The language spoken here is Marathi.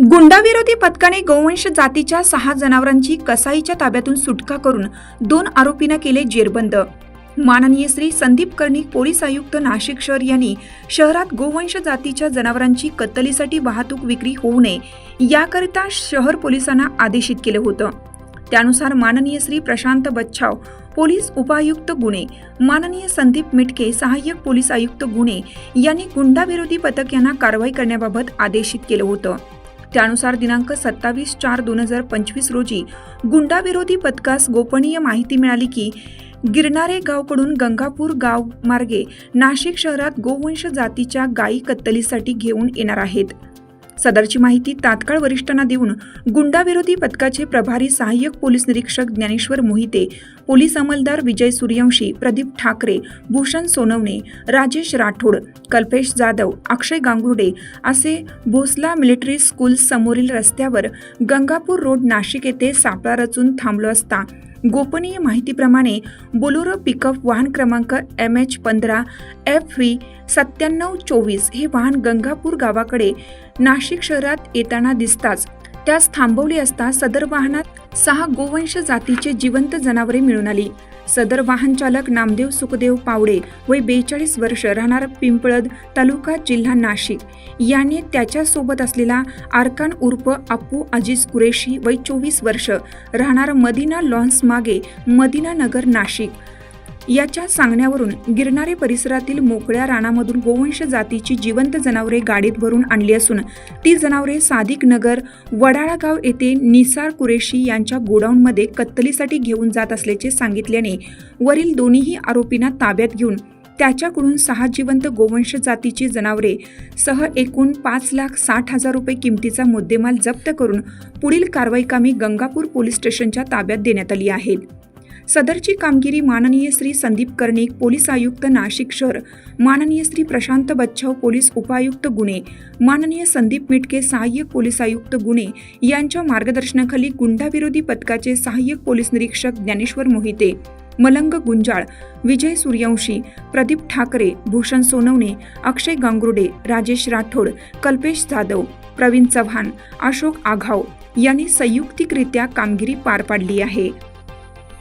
गुंडाविरोधी पथकाने गोवंश जातीच्या सहा जनावरांची कसाईच्या ताब्यातून सुटका करून दोन आरोपींना केले जेरबंद. माननीय श्री संदीप कर्णिक पोलीस आयुक्त नाशिक शहर यांनी शहरात गोवंश जातीच्या जनावरांची कत्तलीसाठी वाहतूक विक्री होऊ नये याकरिता शहर पोलिसांना आदेशित केलं होतं. त्यानुसार माननीय श्री प्रशांत बच्छाव पोलीस उपायुक्त गुन्हे माननीय संदीप मिटके सहाय्यक पोलीस आयुक्त गुन्हे यांनी गुंडाविरोधी पथक यांना कारवाई करण्याबाबत आदेशित केलं होतं. त्यानुसार दिनांक सत्तावीस चार दोन हजार पंचवीस रोजी गुंडाविरोधी पथकास गोपनीय माहिती मिळाली की गिरणारे गावकडून गंगापूर गाव मार्गे नाशिक शहरात गोवंश जातीच्या गायी कत्तलीसाठी घेऊन येणार आहेत. सदरची माहिती तात्काळ वरिष्ठांना देऊन गुंडाविरोधी पथकाचे प्रभारी सहाय्यक पोलीस निरीक्षक ज्ञानेश्वर मोहिते पोलीस अंमलदार विजय सूर्यवंशी प्रदीप ठाकरे भूषण सोनवणे राजेश राठोड कल्पेश जाधव अक्षय गांगुर्डे असे भोसला मिलिटरी स्कूल समोरील रस्त्यावर गंगापूर रोड नाशिक येथे सापळा रचून थांबलो असता गोपनीय माहितीप्रमाणे बोलोरो पिकअप वाहन क्रमांक एम एच पंधरा एफ व्ही सत्त्याण्णव चोवीस हे वाहन गंगापूर गावाकडे नाशिक शहरात येताना दिसताच त्यास थांबवले असता सदर वाहनात सहा गोवंश जातीचे जिवंत जनावरे मिळून आली. सदर वाहन चालक नामदेव सुखदेव पावडे वय बेचाळीस वर्ष राहणार पिंपळद तालुका जिल्हा नाशिक. याने त्याच्यासोबत असलेला आरकान उर्फ अप्पू अजीज कुरेशी वय चोवीस वर्ष राहणार मदिना लॉन्स मागे मदिना नगर नाशिक. याच्या सांगण्यावरून गिरणारे परिसरातील मोकळ्या रानामधून गोवंश जातीची जिवंत जनावरे गाडीत भरून आणली असून ती जनावरे सादिक नगर वडाळागाव येथे निसार कुरेशी यांच्या गोडाऊनमध्ये कत्तलीसाठी घेऊन जात असल्याचे सांगितल्याने वरील दोन्हीही आरोपींना ताब्यात घेऊन त्याच्याकडून सहा जिवंत गोवंश जातीची जनावरे सह एकूण पाच लाख साठ हजार रुपये किमतीचा मुद्देमाल जप्त करून पुढील कारवाई कामी गंगापूर पोलीस स्टेशनच्या ताब्यात देण्यात आली आहेत सदरची कामगिरी माननीय श्री संदीप कर्णिक पोलीस आयुक्त नाशिक शहर माननीय श्री प्रशांत बच्छाव पोलीस उपायुक्त गुन्हे माननीय संदीप मिटके सहाय्यक पोलीस आयुक्त गुन्हे यांच्या मार्गदर्शनाखाली गुंडाविरोधी पथकाचे सहाय्यक पोलीस निरीक्षक ज्ञानेश्वर मोहिते मलंग गुंजाळ विजय सूर्यवंशी प्रदीप ठाकरे भूषण सोनवणे अक्षय गांगुर्डे राजेश राठोड कल्पेश जाधव प्रवीण चव्हाण अशोक आघाव यांनी संयुक्तिकरित्या कामगिरी पार पाडली आहे.